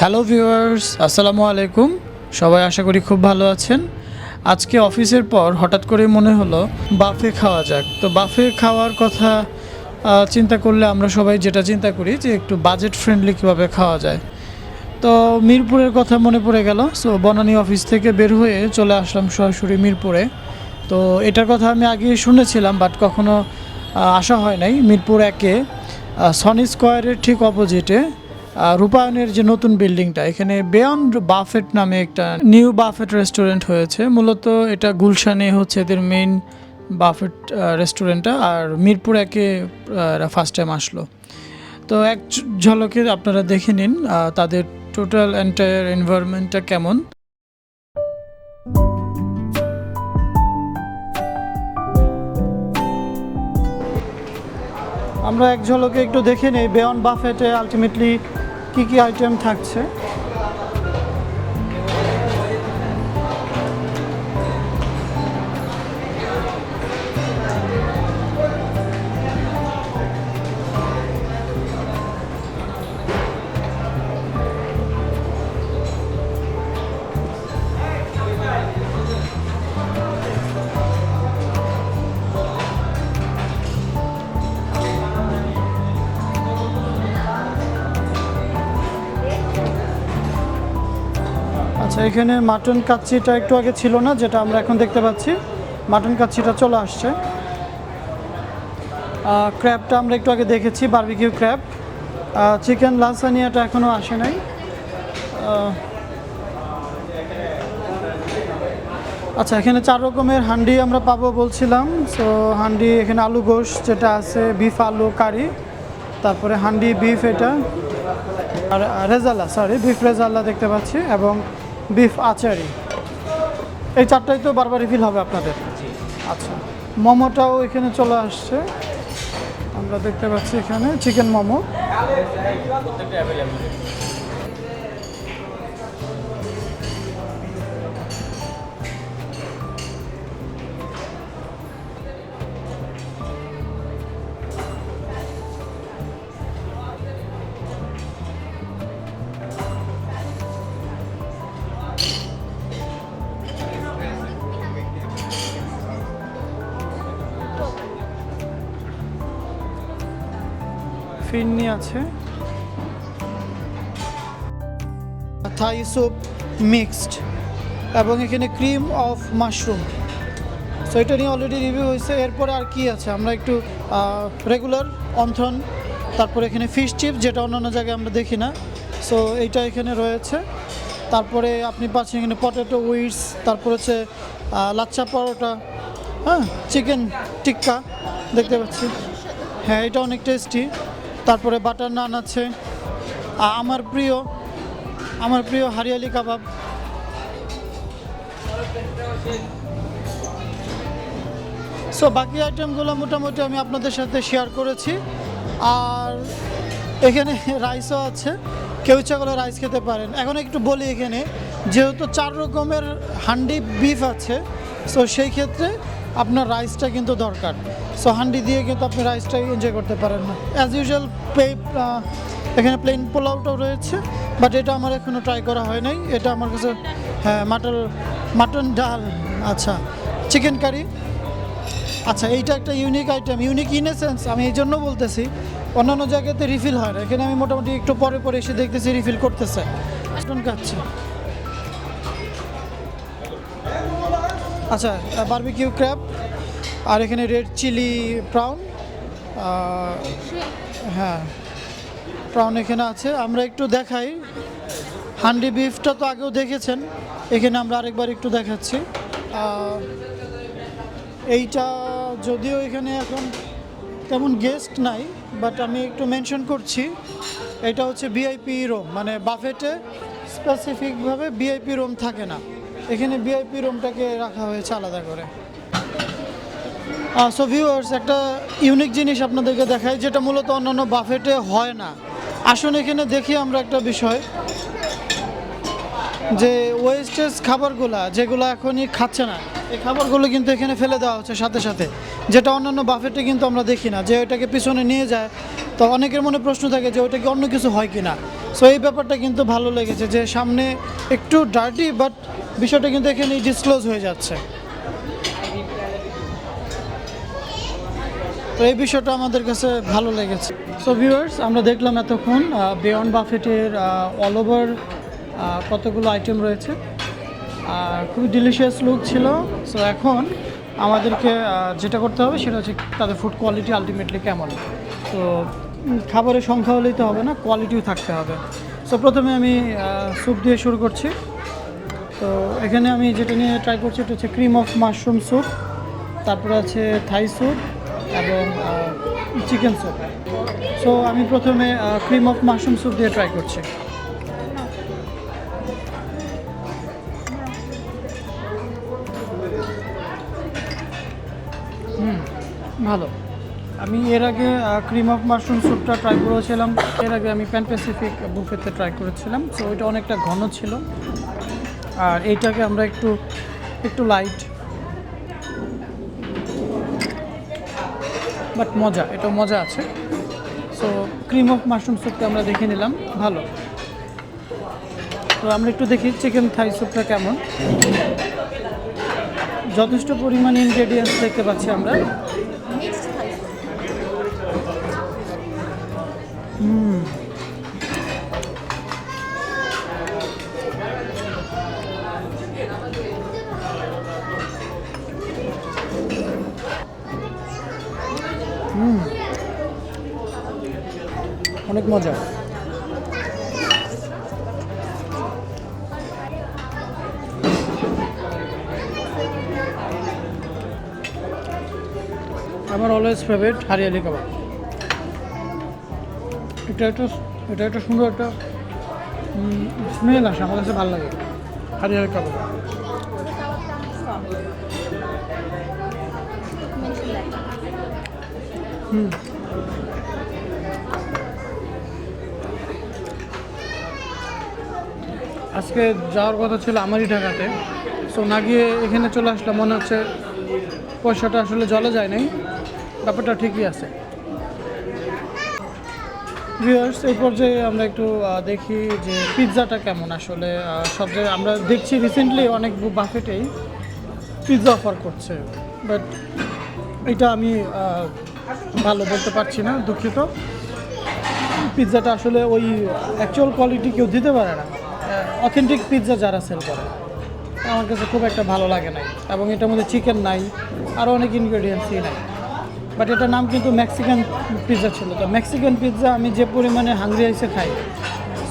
Hello viewers আসসালামু আলাইকুম সবাই আশা করি খুব ভালো আছেন। আজকে অফিসের পর হঠাৎ করে মনে হলো, বাফে খাওয়া যাক। তো বাফে খাওয়ার কথা চিন্তা করলে আমরা সবাই যেটা চিন্তা করি যে একটু বাজেট ফ্রেন্ডলি কীভাবে খাওয়া যায়। তো মিরপুরের কথা মনে পড়ে গেল। সো বনানী অফিস থেকে বের হয়ে চলে আসলাম সরাসরি মিরপুরে। তো এটার কথা আমি আগে শুনেছিলাম বাট কখনো আসা হয় নাই। মিরপুর একে সনি স্কোয়ারের ঠিক অপোজিটে রূপায়ণের যে নতুন বিল্ডিংটা, এখানে বেয়ন্ড বাফেট নামে একটা নিউ বাফেট রেস্টুরেন্ট হয়েছে। মূলত এটা গুলশানে হচ্ছে এদের মেইন বাফেট রেস্টুরেন্টটা আর মিরপুর একে ফার্স্ট টাইম আসলো। তো এক ঝলকে আপনারা দেখে নিন তাদের টোটাল এন্টায়ার এনভায়রনমেন্টটা কেমন। আমরা এক ঝলকে একটু দেখে নেই বেয়ন বাফেটে আলটিমেটলি কি কি আইটেম থাকছে? এখানে মাটন কাচ্চিটা একটু আগে ছিল না, যেটা আমরা এখন দেখতে পাচ্ছি। মাটন কাচ্চিটা চলে আসছে। ক্র্যাবটা আমরা একটু আগে দেখেছি বার্বিকিউ ক্র্যাব চিকেন লাসানিয়াটা এখনও আসে নাই। আচ্ছা এখানে চার রকমের হান্ডি আমরা পাবো বলছিলাম। সো হান্ডি, এখানে আলু গোশ, যেটা আছে বিফ আলু, কারি। তারপরে হান্ডি বিফ এটা। আর রেজাল্লা সরি বিফ রেজাল্লা দেখতে পাচ্ছি। এবং বিফ আচারি। এই চারটাই তো বারবার রিফিল হবে আপনাদের? আচ্ছা। মোমোটাও এখানে চলে আসছে। আমরা দেখতে পাচ্ছি এখানে চিকেন মোমো। ফিরনি আছে। থাই স্যুপ মিক্সড এবং এখানে ক্রিম অফ মাশরুম সো এটা নিয়ে অলরেডি রিভিউ হয়েছে। এরপরে আর কি আছে? আমরা একটু রেগুলার অন্থন, তারপরে এখানে ফিশ চিপ যেটা অন্যান্য জায়গায় আমরা দেখি না। সো এইটা এখানে রয়েছে। তারপরে আপনি পাচ্ছেন এখানে পটেটো উইটস তারপর হচ্ছে লাচ্চা পরোটা হ্যাঁ চিকেন টিক্কা, দেখতে পাচ্ছি। হ্যাঁ এটা অনেক টেস্টি তারপরে বাটার নান আছে। আমার প্রিয় আমার প্রিয় হারিয়ালি কাবাব। সো বাকি আইটেমগুলো মোটামুটি আমি আপনাদের সাথে শেয়ার করেছি। আর এখানে রাইসও আছে। কেউ ইচ্ছা করলে রাইস খেতে পারেন। এখন একটু বলি এখানে, যেহেতু চার রকমের হান্ডি বিফ আছে সো সেই ক্ষেত্রে আপনার রাইসটা কিন্তু দরকার। সো হান্ডি দিয়ে কিন্তু আপনি রাইসটা এনজয় করতে পারেন না। অ্যাজ ইউজুয়াল পে এখানে প্লেন পোলাওটাও রয়েছে বাট এটা আমার এখনও ট্রাই করা হয় নাই। এটা আমার কাছে হ্যাঁ মাটন মাটন ডাল আচ্ছা চিকেন কারি আচ্ছা এইটা একটা unique item unique in sense আমি এই জন্য বলতেছি, অন্যান্য জায়গাতে রিফিল হয় না। এখানে আমি মোটামুটি একটু পরে পরে এসে দেখতেছি রিফিল করতেছে। খাচ্ছে আচ্ছা বারবিকিউ ক্র্যাপ আর এখানে রেড চিলি প্রাউন হ্যাঁ প্রাউন এখানে আছে। আমরা একটু দেখাই। হান্ডি বিফটা তো আগেও দেখেছেন, এখানে আমরা আরেকবার একটু দেখাচ্ছি। এইটা যদিও এখানে এখন তেমন গেস্ট নাই বাট আমি একটু মেনশন করছি। এটা হচ্ছে ভিআইপি রুম মানে বাফেটে স্পেসিফিকভাবে ভিআইপি রুম থাকে না। এখানে ভিআইপি রুমটাকে রাখা হয়েছে আলাদা করে। সো ভিউয়ার্স একটা ইউনিক জিনিস আপনাদেরকে দেখাই, যেটা মূলত অন্যান্য বাফেটে হয় না। আসুন এখানে দেখি আমরা একটা বিষয়। যে ওয়েস্টেজ খাবারগুলা, যেগুলো এখনই খাচ্ছে না, এই খাবারগুলো কিন্তু এখানে ফেলে দেওয়া হচ্ছে সাথে সাথে। যেটা অন্যান্য বাফেটে কিন্তু আমরা দেখি না, যে ওইটাকে পিছনে নিয়ে যায়। তো অনেকের মনে প্রশ্ন থাকে যে ওইটা কি অন্য কিছু হয় কি না সো এই ব্যাপারটা কিন্তু ভালো লেগেছে যে সামনে একটু ডার্টি বাট বিষয়টা কিন্তু এখানেই ডিসক্লোজ হয়ে যাচ্ছে। তো এই বিষয়টা আমাদের কাছে ভালো লেগেছে। সো ভিউয়ার্স আমরা দেখলাম এতক্ষণ বিয়ন্ড বাফেটের অল ওভার কতগুলো আইটেম রয়েছে। আর খুবই ডিলিশিয়াস লুক ছিল। সো এখন আমাদেরকে যেটা করতে হবে সেটা হচ্ছে তাদের ফুড কোয়ালিটি আলটিমেটলি কেমন। তো খাবারের সংখ্যা হলেই তো হবে না কোয়ালিটিও থাকতে হবে। সো প্রথমে আমি স্যুপ দিয়ে শুরু করছি। তো এখানে আমি যেটা নিয়ে ট্রাই করছি এটা হচ্ছে ক্রিম অফ মাশরুম স্যুপ তারপরে আছে থাই স্যুপ এবং চিকেন স্যুপ সো আমি প্রথমে ক্রিম অফ মাশরুম স্যুপ দিয়ে ট্রাই করছি। হুম, ভালো। আমি এর আগে ক্রিম অফ মাশরুম স্যুপটা ট্রাই করেছিলাম। এর আগে আমি প্যান প্যাসিফিক বুফেতে ট্রাই করেছিলাম। সো ওইটা অনেকটা ঘন ছিল। আর এইটাকে আমরা একটু একটু লাইট বাট মজা এটা মজা আছে। সো ক্রিম অফ মাশরুম স্যুপটা আমরা দেখে নিলাম ভালো। তো আমরা একটু দেখি চিকেন থাই স্যুপটা কেমন। যথেষ্ট পরিমাণে ইনগ্রেডিয়েন্টস দেখতে পাচ্ছি আমরা। মিক্সড অনেক মজা। আমার অলওয়েজ ফেভারিট হারিয়ালি কাবাব এটা একটা এটা একটা সুন্দর একটা স্মেল আসে, আমার কাছে ভালো লাগে হারিয়ালি কাবাব হুম। আজকে যাওয়ার কথা ছিল আমারই ঢাকাতে। সো না গিয়ে এখানে চলে আসলাম। মনে হচ্ছে পয়সাটা আসলে জলে যায় নাই। ব্যাপারটা ঠিকই আছে। ভিউয়ার্স এই পর্যায়ে আমরা একটু দেখি যে পিৎজাটা কেমন আসলে। সব জায়গায় আমরা দেখছি রিসেন্টলি অনেক বাফেটেই পিৎজা অফার করছে। বাট এটা আমি ভালো বলতে পারছি না, দুঃখিত। পিৎজাটা আসলে ওই অ্যাকচুয়াল কোয়ালিটি কেউ দিতে পারে না। অথেন্টিক পিৎজা যারা সেল করে, আমার কাছে খুব একটা ভালো লাগে নাই এবং এটার মধ্যে চিকেন নাই আরও অনেক ইনগ্রেডিয়েন্টসই নাই। বাট এটার নাম কিন্তু মেক্সিকান পিৎজা ছিল। তো মেক্সিকান পিৎজা আমি যে পরিমাণে হাঙ্গরি আইসে খাই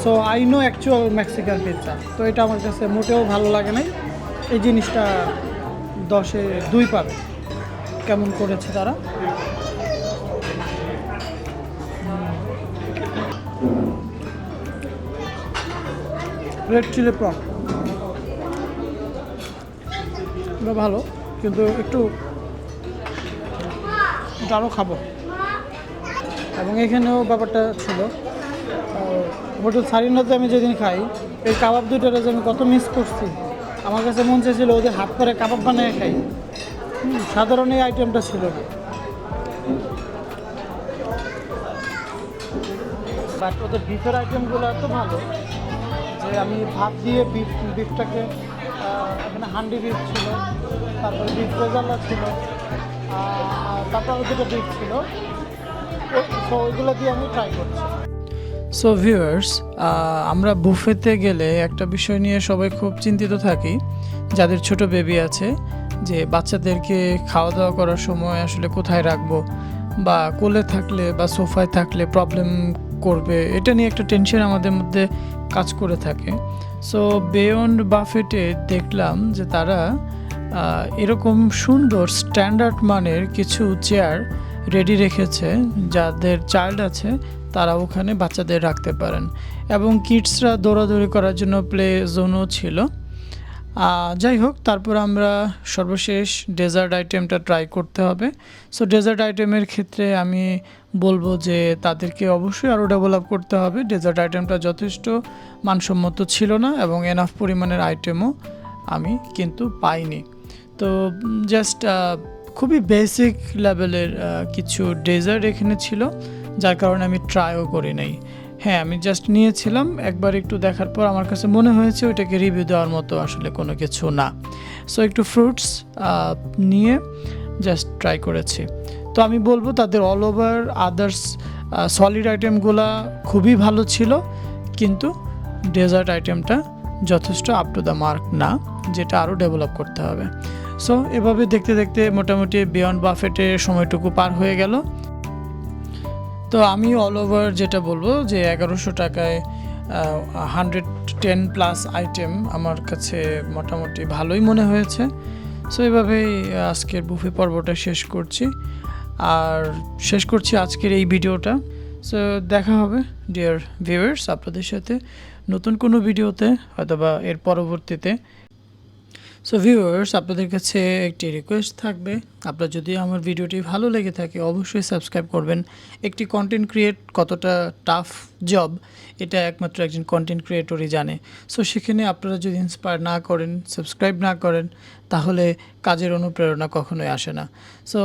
so I know actual Mexican pizza তো এটা আমার কাছে মোটেও ভালো লাগে নাই। এই জিনিসটা দশে দুই পাবে। কেমন করেছে তারা? রেড চিলি প্রন এটা ভালো, কিন্তু একটু আরও খাব। এবং এখানেও ব্যাপারটা ছিল। হোটেল সারিনাতে আমি যেদিন খাই, এই কাবাব দুটোর যে আমি কত মিস করছি, আমার কাছে মন চেয়েছিল ওদের হাত করে কাবাব বানিয়ে খাই। সাধারণ এই আইটেমটা ছিল বাট ওদের বিফের আইটেমগুলো এত ভালো ভাত দিয়ে বিফ বিফটাকে এখানে হান্ডি বিফ ছিল, তারপরে বিফ রেজাল্লা ছিল তারপরে দুটো বিফ ছিল। তো ওইগুলো দিয়ে আমি ট্রাই করছি। সো ভিউয়ার্স আমরা বুফেতে গেলে একটা বিষয় নিয়ে সবাই খুব চিন্তিত থাকি, যাদের ছোট বেবি আছে, যে বাচ্চাদেরকে খাওয়া দাওয়া করার সময় আসলে কোথায় রাখব, বা কোলে থাকলে বা সোফায় থাকলে প্রবলেম করবে, এটা নিয়ে একটা টেনশন আমাদের মধ্যে কাজ করে থাকে। সো বেয়ন্ড বাফেটে দেখলাম যে তারা এরকম সুন্দর স্ট্যান্ডার্ড মানের কিছু চেয়ার রেডি রেখেছে, যাদের চাইল্ড আছে, তারা ওখানে বাচ্চাদের রাখতে পারেন। এবং কিডসরা দৌড়াদৌড়ি করার জন্য প্লে জোনও ছিল। যাই হোক, তারপর আমরা সর্বশেষ ডেজার্ট আইটেমটা ট্রাই করতে হবে। সো ডেজার্ট আইটেমের ক্ষেত্রে আমি বলব যে তাদেরকে অবশ্যই আরও ডেভেলপ করতে হবে। ডেজার্ট আইটেমটা যথেষ্ট মানসম্মত ছিল না এবং এনাফ পরিমাণের আইটেমও আমি কিন্তু পাইনি। তো জাস্ট খুবই বেসিক লেভেলের কিছু ডেজার্ট এখানে ছিল, যার কারণে আমি ট্রাইও করি নাই। হ্যাঁ আমি জাস্ট নিয়েছিলাম। একবার একটু দেখার পর আমার কাছে মনে হয়েছে ওইটাকে রিভিউ দেওয়ার মতো আসলে কোনো কিছু না। সো একটু ফ্রুটস নিয়ে জাস্ট ট্রাই করেছি। তো আমি বলব তাদের অল ওভার আদার্স সলিড আইটেমগুলা খুবই ভালো ছিল, কিন্তু ডেজার্ট আইটেমটা যথেষ্ট আপ টু দ্য মার্ক না, যেটা আরও ডেভেলপ করতে হবে। সো এভাবে দেখতে দেখতে মোটামুটি বিয়ন্ড বাফেটের সময়টুকু পার হয়ে গেল। তো আমি অল ওভার যেটা বলব যে এগারোশো টাকায় হান্ড্রেড টেন প্লাস আইটেম আমার কাছে মোটামুটি ভালোই মনে হয়েছে। সো এভাবেই আজকের বুফে পর্বটা শেষ করছি। আর শেষ করছি আজকের এই ভিডিওটা। সো দেখা হবে ডিয়ার ভিউয়ার্স আপনাদের সাথে নতুন কোনো ভিডিওতে, হয়তোবা এর পরবর্তীতে। সো ভিউয়ার্স আপনাদের কাছে একটি রিকোয়েস্ট থাকবে। আপনার যদি আমার ভিডিওটি ভালো লেগে থাকে, অবশ্যই সাবস্ক্রাইব করবেন। একটি কন্টেন্ট ক্রিয়েট কতটা টাফ জব এটা একমাত্র একজন কন্টেন্ট ক্রিয়েটরই জানে। সো সেখানে আপনারা যদি ইন্সপায়ার না করেন সাবস্ক্রাইব না করেন, তাহলে কাজের অনুপ্রেরণা কখনোই আসে না। সো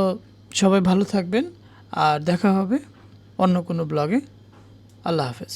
সবাই ভালো থাকবেন, আর দেখা হবে অন্য কোনো ব্লগে আল্লাহ হাফেজ।